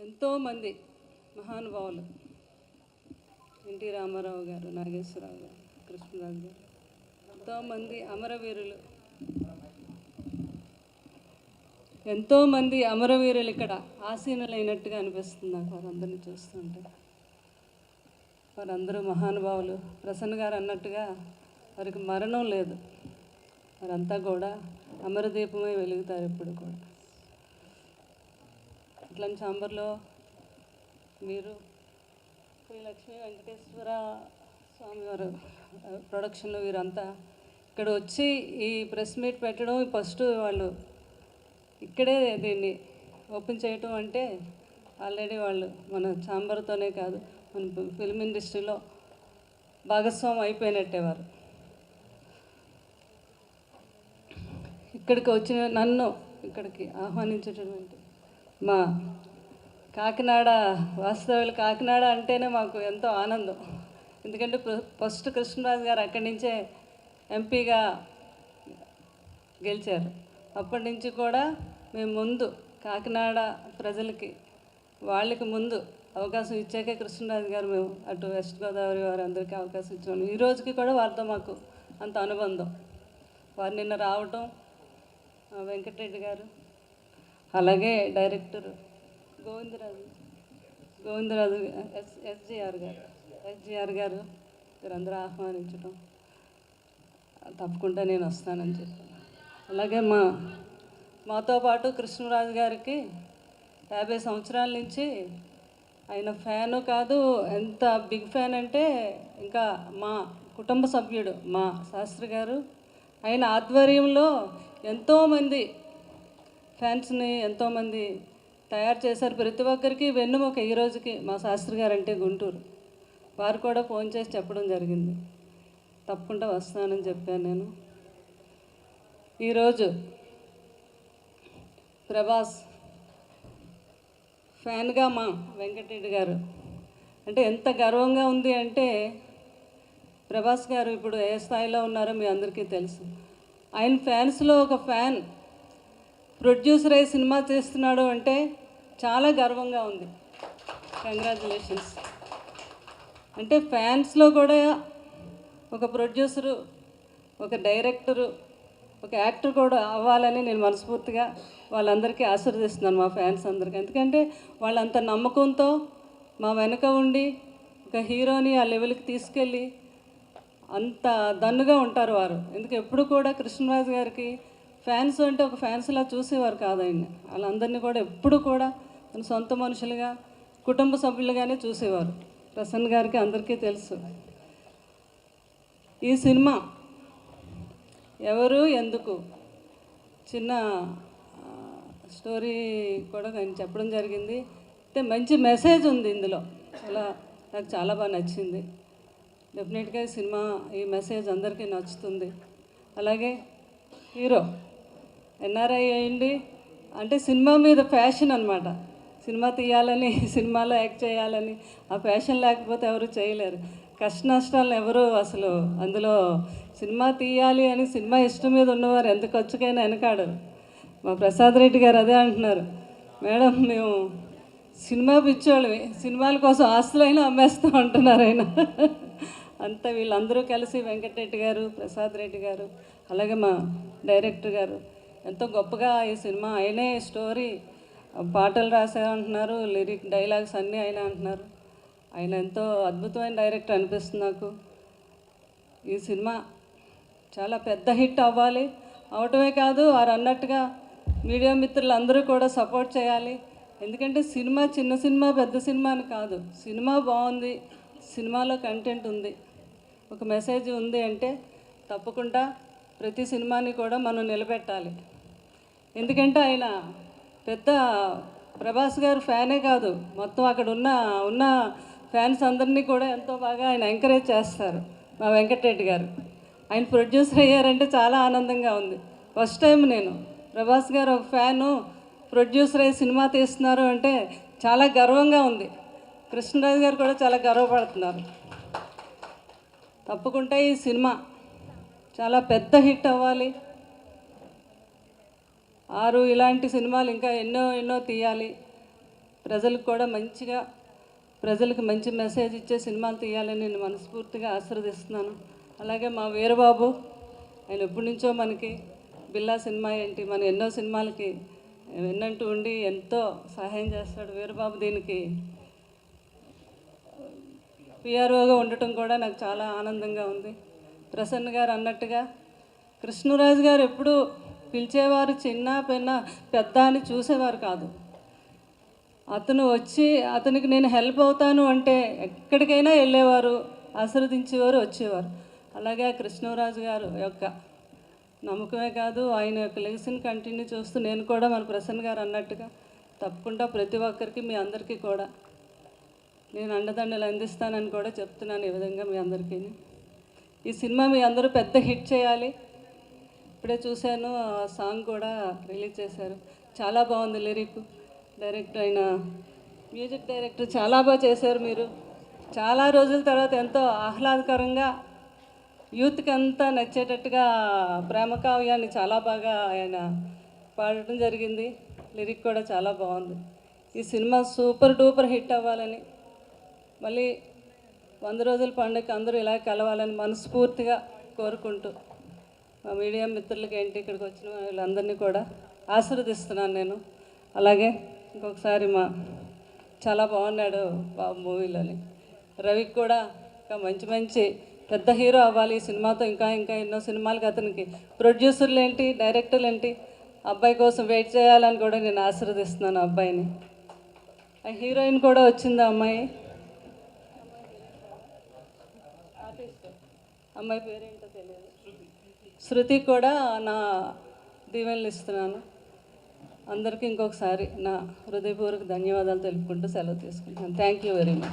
ఎంతోమంది మహానుభావులు. ఎన్టీ రామారావు గారు నాగేశ్వరరావు గారు కృష్ణరాజు గారు ఎంతోమంది అమరవీరులు. ఎంతోమంది అమరవీరులు ఇక్కడ ఆసీనులైనట్టుగా అనిపిస్తుంది నాకు వారందరినీ చూస్తుంటే. వారందరూ మహానుభావులు. ప్రసన్న గారు అన్నట్టుగా వారికి మరణం లేదు. వారంతా కూడా అమరదీపమే వెలుగుతారు ఇప్పుడు కూడా. అట్లని చాంబర్లో మీరు శ్రీ లక్ష్మీ వెంకటేశ్వర స్వామి వారు ప్రొడక్షన్లో వీరంతా ఇక్కడ వచ్చి ఈ ప్రెస్ మీట్ పెట్టడం ఫస్ట్ వాళ్ళు. ఇక్కడే దీన్ని ఓపెన్ చేయటం అంటే ఆల్రెడీ వాళ్ళు మన చాంబర్తోనే కాదు మన ఫిల్మ్ ఇండస్ట్రీలో భాగస్వామి అయిపోయినట్టే వారు. ఇక్కడికి వచ్చిన నన్ను ఇక్కడికి ఆహ్వానించేటటువంటి మా కాకినాడ వాస్తవ్యులు కాకినాడ అంటేనే మాకు ఎంతో ఆనందం. ఎందుకంటే ఫస్ట్ కృష్ణరాజు గారు అక్కడి నుంచే ఎంపీగా గెలిచారు. అప్పటి నుంచి కూడా మేము ముందు కాకినాడ ప్రజలకి వాళ్ళకి ముందు అవకాశం ఇచ్చాకే కృష్ణరాజు గారు మేము అటు వెస్ట్ గోదావరి వారు అందరికీ అవకాశం ఇచ్చాము ఈ రోజుకి కూడా వారితో మాకు అంత అనుబంధం. వారు నిన్న రావటం వెంకటరెడ్డి గారు అలాగే director Govindaraju Govindaraju S SGR garu. SGR garu వీరందరూ ఆహ్వానించడం తప్పకుండా నేను వస్తానని చెప్పాను. అలాగే మా మాతో పాటు కృష్ణరాజు గారికి యాభై సంవత్సరాల నుంచి ఆయన ఫ్యాను కాదు ఎంత బిగ్ ఫ్యాన్ అంటే ఇంకా మా కుటుంబ సభ్యుడు మా శాస్త్రి గారు. ఆయన ఆధ్వర్యంలో ఎంతోమంది ఫ్యాన్స్ని ఎంతోమంది తయారు చేశారు. ప్రతి ఒక్కరికి వెన్నుమొక ఈ రోజుకి మా శాస్త్రి గారు అంటే గుంటూరు. వారు కూడా ఫోన్ చేసి చెప్పడం జరిగింది. తప్పకుండా వస్తానని చెప్పాను నేను. ఈరోజు ప్రభాస్ ఫ్యాన్గా మా వెంకటరెడ్డి గారు. అంటే ఎంత గర్వంగా ఉంది అంటే ప్రభాస్ గారు ఇప్పుడు ఏ స్థాయిలో ఉన్నారో మీ అందరికీ తెలుసు. ఆయన ఫ్యాన్స్లో ఒక ఫ్యాన్ ప్రొడ్యూసర్ అయ్యి సినిమా చేస్తున్నాడు అంటే చాలా గర్వంగా ఉంది. కంగ్రాచులేషన్స్ అంటే ఫ్యాన్స్లో కూడా ఒక ప్రొడ్యూసరు ఒక డైరెక్టరు ఒక యాక్టర్ కూడా అవ్వాలని నేను మనస్ఫూర్తిగా వాళ్ళందరికీ ఆశీర్వదిస్తున్నాను మా ఫ్యాన్స్ అందరికీ. ఎందుకంటే వాళ్ళంత నమ్మకంతో మా వెనుక ఉండి ఒక హీరోని ఆ లెవెల్కి తీసుకెళ్ళి అంత దన్నుగా ఉంటారు వారు. ఎందుకు ఎప్పుడు కూడా కృష్ణరాజు గారికి ఫ్యాన్స్ అంటే ఒక ఫ్యాన్స్లా చూసేవారు కాదు ఆయన వాళ్ళందరినీ కూడా ఎప్పుడు కూడా తన సొంత మనుషులుగా కుటుంబ సభ్యులుగానే చూసేవారు. ప్రసన్న గారికి అందరికీ తెలుసు. ఈ సినిమా ఎవరు ఎందుకు? చిన్న స్టోరీ కూడా నేను చెప్పడం జరిగింది. అయితే మంచి మెసేజ్ ఉంది ఇందులో. చాలా నాకు చాలా బాగా నచ్చింది. డెఫినెట్గా ఈ సినిమా ఈ మెసేజ్ అందరికీ నచ్చుతుంది. అలాగే హీరో. ఎన్ఆర్ఐ అయ్యండి అంటే సినిమా మీద ఫ్యాషన్ అనమాట సినిమా తీయాలని సినిమాలో యాక్ట్ చేయాలని ఆ ఫ్యాషన్ లేకపోతే ఎవరు చేయలేరు. కష్ట నష్టాలను ఎవరు అసలు అందులో సినిమా తీయాలి అని సినిమా ఇష్టం మీద ఉన్నవారు ఎంత ఖర్చుకైనా వెనకాడరు. మా ప్రసాద్ రెడ్డి గారు అదే అంటున్నారు. మేడం మేము సినిమా పిచ్చోళ్ళవి సినిమాల కోసం ఆస్తులైనా అమ్మేస్తూ ఉంటున్నారు ఆయన. అంతా వీళ్ళందరూ కలిసి వెంకటరెడ్డి గారు ప్రసాద్ రెడ్డి గారు అలాగే మా డైరెక్టర్ గారు. ఎంతో గొప్పగా ఈ సినిమా ఆయనే స్టోరీ పాటలు రాశారంటున్నారు లిరిక్ డైలాగ్స్ అన్నీ ఆయన అంటున్నారు. ఆయన ఎంతో అద్భుతమైన డైరెక్టర్ అనిపిస్తుంది నాకు. ఈ సినిమా చాలా పెద్ద హిట్ అవ్వాలి. అవటమే కాదు వారు అన్నట్టుగా మీడియా మిత్రులు అందరూ కూడా సపోర్ట్ చేయాలి. ఎందుకంటే సినిమా చిన్న సినిమా పెద్ద సినిమా అని కాదు. సినిమా బాగుంది సినిమాలో కంటెంట్ ఉంది. ఒక మెసేజ్ ఉంది అంటే తప్పకుండా ప్రతి సినిమాని కూడా మనం నిలబెట్టాలి. ఎందుకంటే ఆయన పెద్ద ప్రభాస్ గారు ఫ్యానే కాదు. మొత్తం అక్కడ ఉన్న ఉన్న ఫ్యాన్స్ అందరినీ కూడా ఎంతో బాగా ఆయన ఎంకరేజ్ చేస్తారు. మా వెంకటరెడ్డి గారు. ఆయన ప్రొడ్యూసర్ అయ్యారంటే చాలా ఆనందంగా ఉంది. ఫస్ట్ టైం నేను ప్రభాస్ గారు ఒక ఫ్యాను ప్రొడ్యూసర్ అయ్యి సినిమా తీస్తున్నారు అంటే చాలా గర్వంగా ఉంది. కృష్ణరాజు గారు కూడా చాలా గర్వపడుతున్నారు. తప్పకుండా ఈ సినిమా చాలా పెద్ద హిట్ అవ్వాలి. ఆరు ఇలాంటి సినిమాలు ఇంకా ఎన్నో ఎన్నో తీయాలి. ప్రజలకు కూడా మంచిగా ప్రజలకు మంచి మెసేజ్ ఇచ్చే సినిమాలు తీయాలని నేను మనస్ఫూర్తిగా ఆశీర్వదిస్తున్నాను. అలాగే మా వీరబాబు ఆయన ఎప్పటి నుంచో మనకి బిల్లా సినిమా ఏంటి మన ఎన్నో సినిమాలకి విన్నంటూ ఉండి ఎంతో సహాయం చేస్తాడు వీరబాబు దీనికి. పిఆర్ఓగా ఉండటం కూడా నాకు చాలా ఆనందంగా ఉంది. ప్రసన్న గారు అన్నట్టుగా కృష్ణరాజు గారు ఎప్పుడూ పిలిచేవారు చిన్న పెన్న పెద్ద అని చూసేవారు కాదు. అతను వచ్చి అతనికి నేను హెల్ప్ అవుతాను అంటే ఎక్కడికైనా వెళ్ళేవారు ఆశీర్వదించేవారు వచ్చేవారు. అలాగే ఆ కృష్ణరాజు గారు యొక్క నమ్మకమే కాదు ఆయన యొక్క లెగసీని కంటిన్యూ చూస్తూ నేను కూడా మన ప్రసన్న గారు అన్నట్టుగా తప్పకుండా ప్రతి ఒక్కరికి మీ అందరికీ కూడా నేను అండదండలు అందిస్తానని కూడా చెప్తున్నాను ఈ విధంగా మీ అందరికీ ఈ సినిమా మీ అందరూ పెద్ద హిట్ చేయాలి. ఇప్పుడే చూశాను ఆ సాంగ్ కూడా రిలీజ్ చేశారు. చాలా బాగుంది లిరిక్. డైరెక్టర్ అయిన మ్యూజిక్ డైరెక్టర్ చాలా బాగా చేశారు మీరు. చాలా రోజుల తర్వాత ఎంతో ఆహ్లాదకరంగా యూత్కి అంతా నచ్చేటట్టుగా ప్రేమ కావ్యాన్ని చాలా బాగా ఆయన పాడటం జరిగింది. లిరిక్ కూడా చాలా బాగుంది. ఈ సినిమా సూపర్ డూపర్ హిట్ అవ్వాలని మళ్ళీ వంద రోజుల పండుగ అందరూ ఇలా కలవాలని మనస్ఫూర్తిగా కోరుకుంటూ మా మీడియా మిత్రులకి ఏంటి ఇక్కడికి వచ్చిన వీళ్ళందరినీ కూడా ఆశీర్వదిస్తున్నాను నేను. అలాగే ఇంకొకసారి మా చాలా బాగున్నాడు బాబు మూవీలోని. రవికి కూడా ఇంకా మంచి మంచి పెద్ద హీరో అవ్వాలి ఈ సినిమాతో ఇంకా ఇంకా ఎన్నో సినిమాలకి అతనికి. ప్రొడ్యూసర్లు ఏంటి డైరెక్టర్లు ఏంటి అబ్బాయి కోసం వెయిట్ చేయాలని కూడా నేను ఆశీర్వదిస్తున్నాను ఆ అబ్బాయిని. ఆ హీరోయిన్ కూడా వచ్చింది ఆ అమ్మాయి అమ్మాయి పేరేంటో తెలియదు. శృతి కూడా నా దీవెనలు ఇస్తున్నాను. అందరికీ ఇంకొకసారి నా హృదయపూర్వక ధన్యవాదాలు తెలుపుకుంటూ సెలవు తీసుకుంటాను థ్యాంక్ యూ వెరీ మచ్